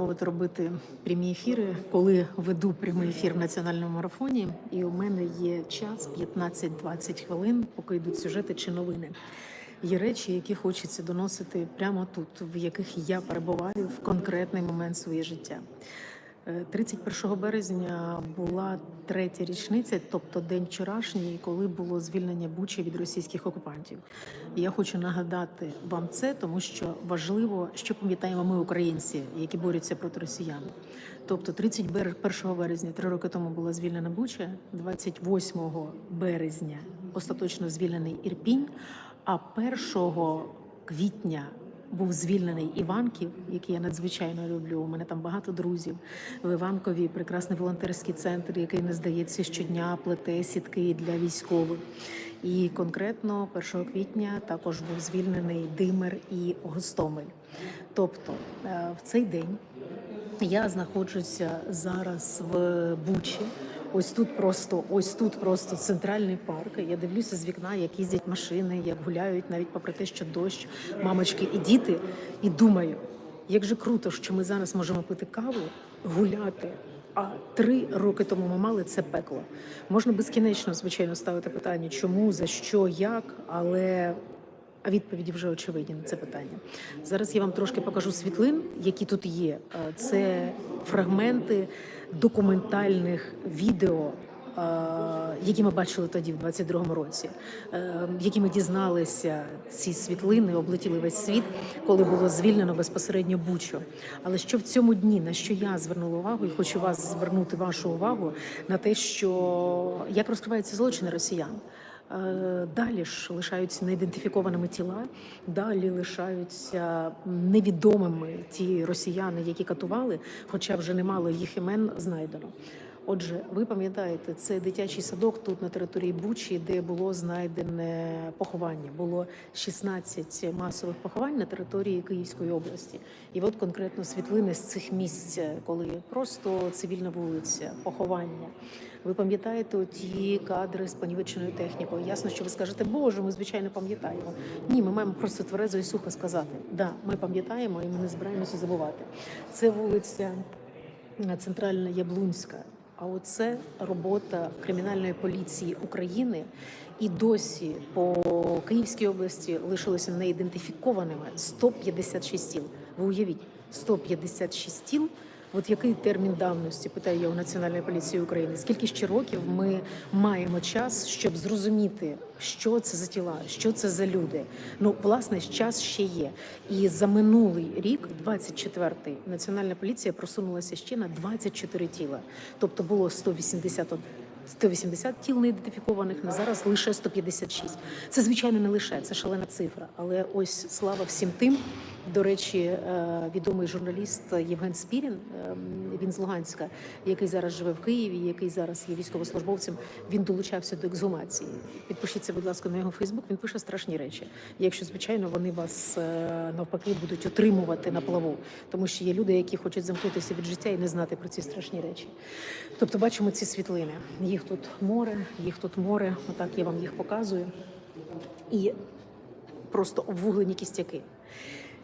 спробувати робити прямі ефіри, коли веду прямий ефір в національному марафоні, і у мене є час 15-20 хвилин, поки йдуть сюжети чи новини. Є речі, які хочеться доносити прямо тут, в яких я перебуваю в конкретний момент своє життя. Е, 31 березня була третя річниця, тобто день вчорашній, коли було звільнення Бучі від російських окупантів. Я хочу нагадати вам це, тому що важливо, що пам'ятаємо ми, українці, які борються проти росіян. Тобто, 31 березня, три роки тому була звільнена Буча, 28 березня остаточно звільнений Ірпінь, а 1 квітня був звільнений Іванків, який я надзвичайно люблю. У мене там багато друзів. В Іванкові прекрасний волонтерський центр, який не здається щодня плете сітки для військових. І конкретно 1 квітня також був звільнений Димир і Гостомель. Тобто е, в цей день я знаходжуся зараз в Бучі. Ось тут просто, ось тут просто центральний парк. Я дивлюся з вікна, як їздять машини, як гуляють, навіть попри те, що дощ, мамочки і діти. І думаю, як же круто, що ми зараз можемо пити каву, гуляти. А три роки тому ми мали це пекло. Можна безкінечно, звичайно, ставити питання, чому, за що, як, але відповіді вже очевидні на це питання. Зараз я вам трошки покажу світлин, які тут є. Е, Це фрагменти документальних відео. е, Які ми бачили тоді, в 22-му році, е, які ми дізналися, ці світлини облетіли весь світ, коли було звільнено безпосередньо Бучу. Але що в цьому дні, на що я звернула увагу, і хочу вас звернути вашу увагу на те, що як розкриваються злочини росіян. Е, Далі ж лишаються неідентифікованими тіла, далі лишаються невідомими ті росіяни, які катували, хоча вже немало їх імен знайдено. Отже, ви пам'ятаєте, це дитячий садок тут на території Бучі, де було знайдене поховання. Було 16 масових поховань на території Київської області. І от конкретно світлини з цих місць, коли просто цивільна вулиця, поховання. Ви пам'ятаєте ті кадри з понівеченою технікою? Ясно, що ви скажете, Боже, ми звичайно пам'ятаємо. Ні, ми маємо просто тверезо і сухо сказати. Да, ми пам'ятаємо і ми не збираємося забувати. Це вулиця Центральна Яблунська. А оце робота кримінальної поліції України. І досі по Київській області лишилося неідентифікованими 156 тіл. Ви уявіть, 156 тіл. От який термін давності питаю я у Національної поліції України? Скільки ще років ми маємо час, щоб зрозуміти, що це за тіла, що це за люди? Ну, власне, час ще є. І за минулий рік, 24-й, Національна поліція просунулася ще на 24 тіла. Тобто було 181 180 тіл неідентифікованих, на зараз лише 156. Це звичайно не лише це шалена цифра, але ось слава всім тим. До речі, е, відомий журналіст Євген Спірін, е, він з Луганська, який зараз живе в Києві, який зараз є військовослужбовцем. Він долучався до ексгумації. Підпишіться, будь ласка, на його Фейсбук. Він пише страшні речі. Якщо звичайно вони вас е, навпаки будуть отримувати на плаву, тому що є люди, які хочуть замкнутися від життя і не знати про ці страшні речі. Тобто, бачимо ці світлини. Їх тут море, їх тут море. Отак я вам їх показую. І просто обвуглені кістяки.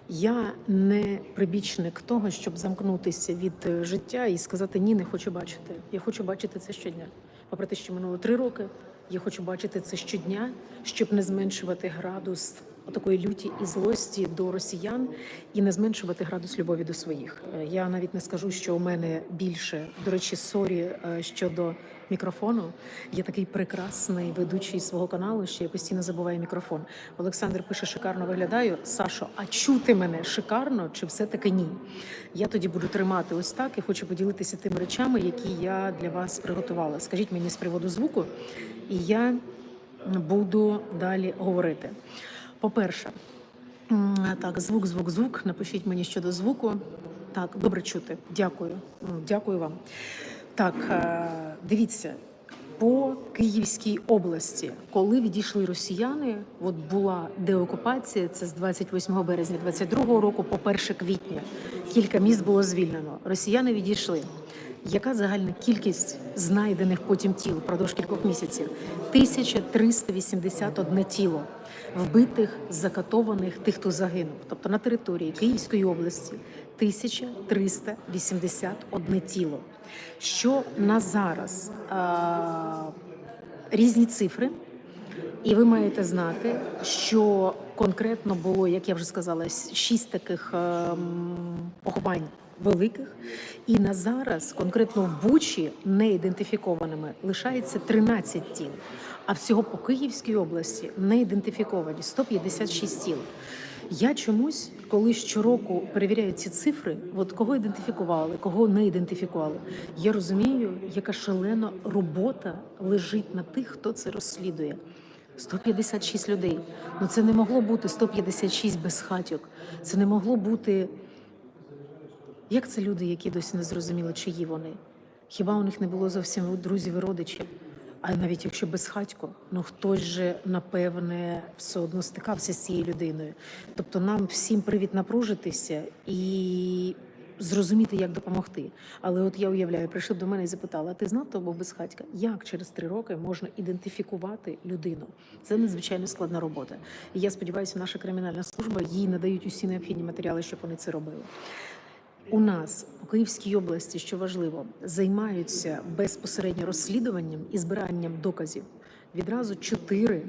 Я не прибічник того, щоб замкнутися від е, життя і сказати ні, не хочу бачити. Я хочу бачити це щодня. Попри те, що минуло три роки, я хочу бачити це щодня, щоб не зменшувати градус такої люті і злості до росіян і не зменшувати градус любові до своїх. Е, Я навіть не скажу, що у мене більше до речі, сорі е, щодо мікрофону. Я такий прекрасний ведучий свого каналу, що я постійно забуваю мікрофон. Олександр пише: шикарно виглядаю. Сашо, а чути мене шикарно чи все-таки ні? Я тоді буду тримати ось так і хочу поділитися тими речами, які я для вас приготувала. Скажіть мені з приводу звуку, і я буду далі говорити. По-перше, так, звук, звук, звук. Напишіть мені щодо звуку. Так, добре чути. Дякую. Дякую вам. Так, е, дивіться. По Київській області, коли відійшли росіяни, от була деокупація. Це з 28 березня 22 року, по 1 квітня. Кілька міст було звільнено. Росіяни відійшли. Яка загальна кількість знайдених потім тіл впродовж кількох місяців? 1381 тіло вбитих, закатованих, тих, хто загинув. Тобто на території Київської області 1381 тіло. Що на зараз а, різні цифри, і ви маєте знати, що конкретно було, як я вже сказала, шість таких ем, поховань великих. І на зараз, конкретно в Бучі, не ідентифікованими, лишається 13 тіл. А всього по Київській області не ідентифіковані 156 тіл. Я чомусь, коли щороку перевіряю ці цифри, от кого ідентифікували, кого не ідентифікували, я розумію, яка шалена робота лежить на тих, хто це розслідує. 156 людей. Ну це не могло бути 156 безхатьок. Це не могло бути. Як це люди, які досі не зрозуміли, чиї вони? Хіба у них не було зовсім друзів і родичів? А навіть якщо безхатько, ну хтось же напевне все одно стикався з цією людиною. Тобто нам всім привід напружитися і зрозуміти, як допомогти. Але от я уявляю, прийшли до мене і запитали, а ти знав того безхатька? Як через три роки можна ідентифікувати людину? Це надзвичайно складна робота. І я сподіваюся, наша кримінальна служба їй надають усі необхідні матеріали, щоб вони це робили. У нас у Київській області, що важливо, займаються безпосередньо розслідуванням і збиранням доказів. Відразу чотири,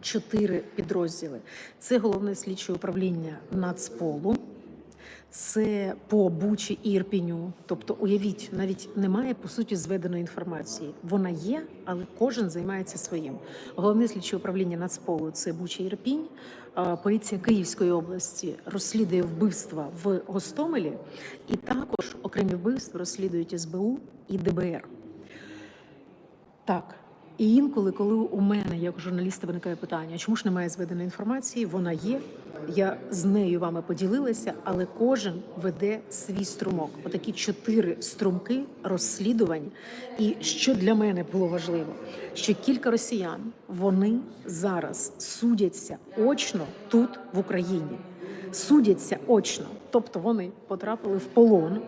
чотири підрозділи. Це головне слідче управління Нацполу, це по Бучі і Ірпіню. Тобто, уявіть, навіть немає по суті зведеної інформації. Вона є, але кожен займається своїм. Головне слідче управління Нацполу це Буча і Ірпінь. А, Поліція Київської області розслідує вбивства в Гостомелі, і також окремі вбивства розслідують СБУ і ДБР. Так. І інколи, коли у мене, як журналіста, виникає питання, чому ж немає зведеної інформації, вона є. Я з нею вами поділилася, але кожен веде свій струмок. Отакі чотири струмки розслідувань. І що для мене було важливо, що кілька росіян вони зараз судяться очно тут в Україні. Судяться очно, тобто вони потрапили в полон.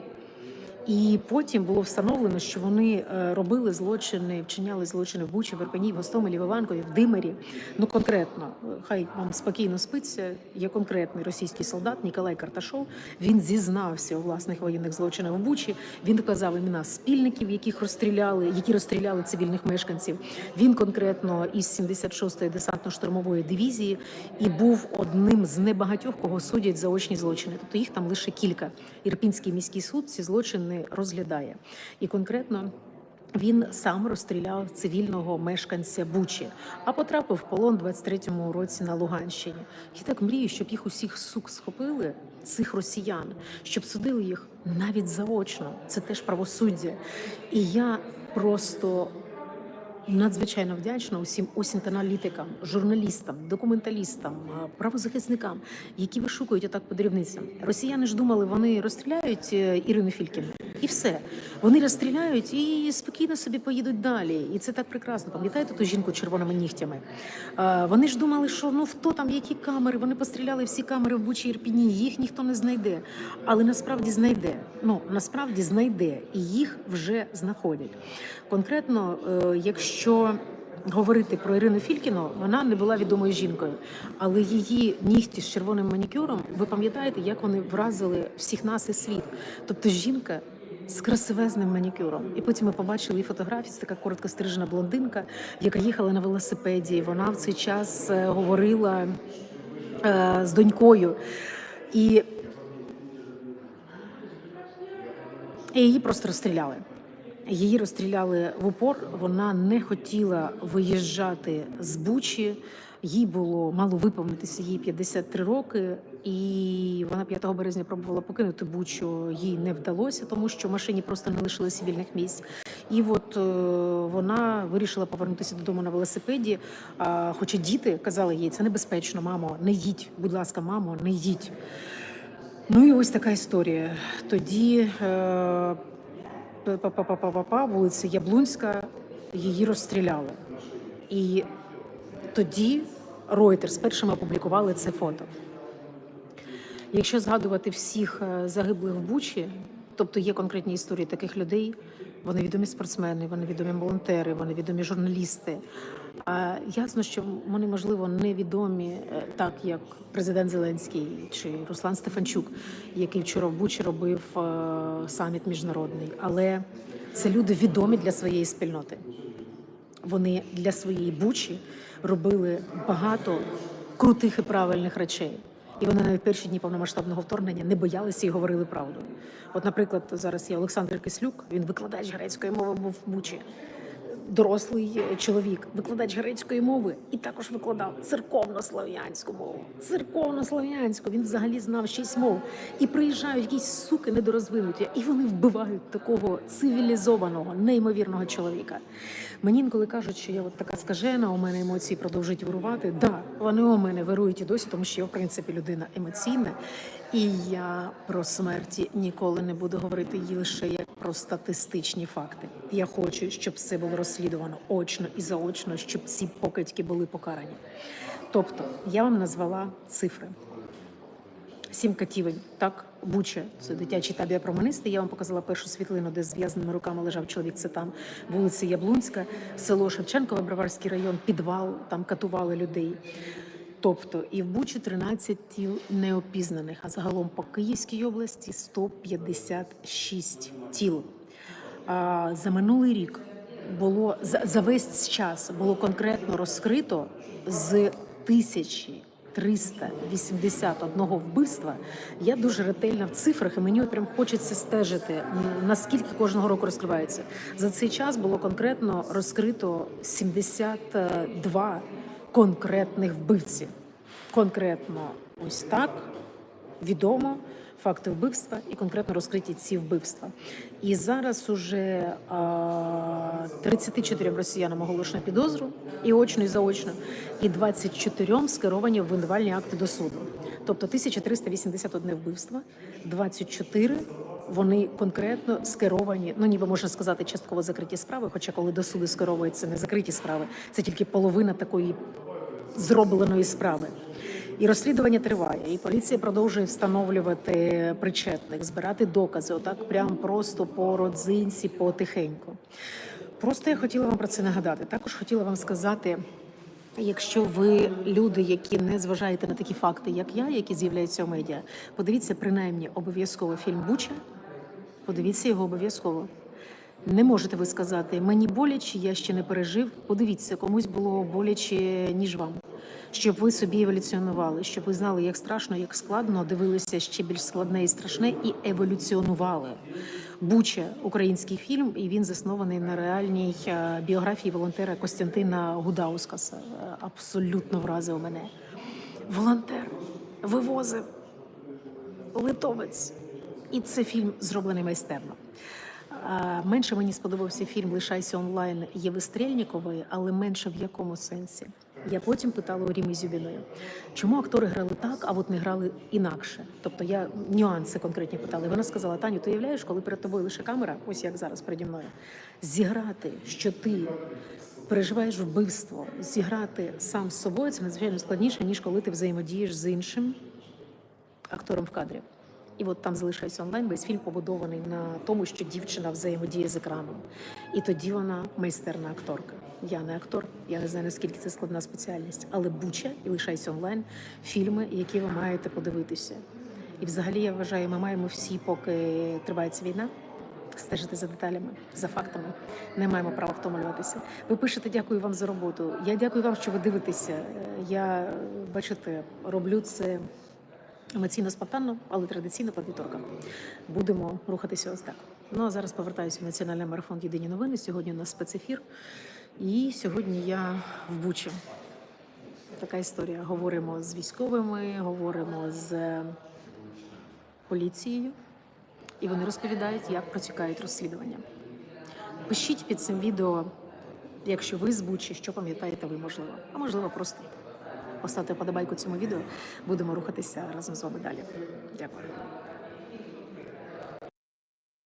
І потім було встановлено, що вони е, робили злочини, вчиняли злочини в Бучі, в Ірпені, в Гостомелі, в Іванкові, в Димирі. Ну конкретно, е, хай вам спокійно спиться. Є конкретний російський солдат Ніколай Карташов. Він зізнався у власних воєнних злочинах в Бучі. Він доказав імена спільників, яких розстріляли, які розстріляли цивільних мешканців. Він конкретно із 76-ї десантно-штурмової дивізії і був одним з небагатьох, кого судять за очні злочини. Тобто їх там лише кілька. Ірпінський міський суд ці злочини розглядає. І конкретно. Він сам розстріляв цивільного мешканця Бучі, а потрапив в полон 23-му році на Луганщині. Я так мрію, щоб їх усіх сук схопили, цих росіян, щоб судили їх навіть заочно. Це теж правосуддя. І я просто надзвичайно вдячна усім осінт-аналітикам, журналістам, документалістам, правозахисникам, які вишукують отак по дрібницям. Росіяни ж думали, вони розстріляють е, Ірину Фількіну. І все. Вони розстріляють і спокійно собі поїдуть далі. І це так прекрасно. Пам'ятаєте ту жінку червоними нігтями? Вони ж думали, що ну хто там, які камери? Вони постріляли всі камери в Бучі Ірпіні, їх ніхто не знайде. Але насправді знайде. Ну насправді знайде, і їх вже знаходять. Конкретно, е, якщо говорити про Ірину Фількіну, вона не була відомою жінкою, але її нігті з червоним манікюром, ви пам'ятаєте, як вони вразили всіх нас і світ. Тобто жінка. З красивезним манікюром, і потім ми побачили фотографії. Це така коротко стрижена блондинка, яка їхала на велосипеді. Вона в цей час е, говорила е, з донькою, і, і її просто розстріляли. Її розстріляли в упор. Вона не хотіла виїжджати з Бучі. Їй було мало виповнитися їй 53 роки, і вона 5 березня пробувала покинути Бучу. Їй не вдалося, тому що машині просто не лишилося вільних місць. І от е, вона вирішила повернутися додому на велосипеді. Хоча діти казали їй, це небезпечно, мамо, не їдь, будь ласка, мамо, не їдь. Ну і ось така історія. Тоді е, вулиця Яблунська, її розстріляли. І тоді Reuters першими опублікували це фото. Якщо згадувати всіх е, загиблих в Бучі, тобто є конкретні історії таких людей, Вони відомі спортсмени, вони відомі волонтери, вони відомі журналісти. А ясно, що вони можливо невідомі е, так, як президент Зеленський чи Руслан Стефанчук, який вчора в Бучі робив е, саміт міжнародний. Але це люди відомі для своєї спільноти. Вони для своєї бучі робили багато крутих і правильних речей. І вони навіть перші дні повномасштабного вторгнення не боялися і говорили правду. От, наприклад, зараз є Олександр Кислюк, він викладач грецької мови був в Бучі. Дорослий чоловік, викладач грецької мови, і також викладав церковно-слав'янську мову. Церковно-слав'янську. Він взагалі знав шість мов. І приїжджають якісь суки недорозвинуті, і вони вбивають такого цивілізованого, неймовірного чоловіка. Мені інколи кажуть, що я от така скажена, у мене емоції продовжують вирувати. Да, вони у мене вирують і досі, тому що я, в принципі, людина емоційна. І я про смерті ніколи не буду говорити їй лише як про статистичні факти. Я хочу, щоб все було розслідувано очно і заочно, щоб ці покидьки були покарані. Тобто, я вам назвала цифри. Сім катівень, так, Буча, це дитячий табір проманистий. Я вам показала першу світлину, де з зв'язаними руками лежав чоловік. Це там вулиця Яблунська, село Шевченкове, Броварський район, підвал, там катували людей. Тобто і в Бучі 13 тіл неопізнаних, а загалом по Київській області 156 тіл. А, за минулий рік було за, за весь час було конкретно розкрито з тисячі 381 вбивства. Я дуже ретельна в цифрах, і мені прям хочеться стежити, наскільки кожного року розкривається. За цей час було конкретно розкрито 72 конкретних вбивців. Конкретно ось так відомо факти вбивства і конкретно розкриті ці вбивства. І зараз уже а, 34 росіянам оголошено підозру і очно, і заочно, і 24 скеровані обвинувальні акти до суду. Тобто 1381 вбивства, 24 вони конкретно скеровані, ну ніби можна сказати, частково закриті справи. Хоча коли до суду скеровуються не закриті справи, це тільки половина такої зробленої справи. І розслідування триває, і поліція продовжує встановлювати причетних, збирати докази, отак прям просто по родзинці, потихеньку. Просто я хотіла вам про це нагадати. Також хотіла вам сказати. Якщо ви люди, які не зважаєте на такі факти, як я, які з'являються у медіа, подивіться принаймні обов'язково фільм Буча. Подивіться його обов'язково. Не можете ви сказати, мені боляче, я ще не пережив. Подивіться, комусь було боляче, ніж вам. Щоб ви собі еволюціонували, щоб ви знали, як страшно, як складно, дивилися ще більш складне і страшне, і еволюціонували. Буча український фільм, і він заснований на реальній е, біографії волонтера Костянтина Гудаускаса. Абсолютно вразив мене. Волонтер вивозив литовець. І це фільм зроблений майстерно. Менше мені сподобався фільм Лишайся онлайн Єви Стрельнікової, але менше в якому сенсі. Я потім питала у Рімі Зюбіної, чому актори грали так, а от не грали інакше. Тобто я нюанси конкретні питала. І вона сказала: Таню, ти уявляєш, коли перед тобою лише камера, ось як зараз переді мною, зіграти, що ти переживаєш вбивство, зіграти сам з собою це надзвичайно складніше, ніж коли ти взаємодієш з іншим актором в кадрі. І от там залишається онлайн. Весь фільм побудований на тому, що дівчина взаємодіє з екраном. І тоді вона майстерна акторка. Я не актор, я не знаю наскільки це складна спеціальність, але Буча і лишайся онлайн фільми, які ви маєте подивитися. І взагалі я вважаю, ми маємо всі, поки тривається війна. Стежити за деталями, за фактами, не маємо права втомлюватися. Ви пишете дякую вам за роботу. Я дякую вам, що ви дивитеся. Я бачите, роблю це емоційно спонтанно, але традиційно по вівторкам. Будемо рухатися ось так. Ну а зараз повертаюся в національний марафон Єдині новини. Сьогодні у нас спецефір. І сьогодні я в Бучі. Така історія. Говоримо з військовими, говоримо з поліцією, і вони розповідають, як протікають розслідування. Пишіть під цим відео, якщо ви з Бучі, що пам'ятаєте ви, можливо, а можливо, просто поставте подобайку цьому відео. Будемо рухатися разом з вами далі. Дякую.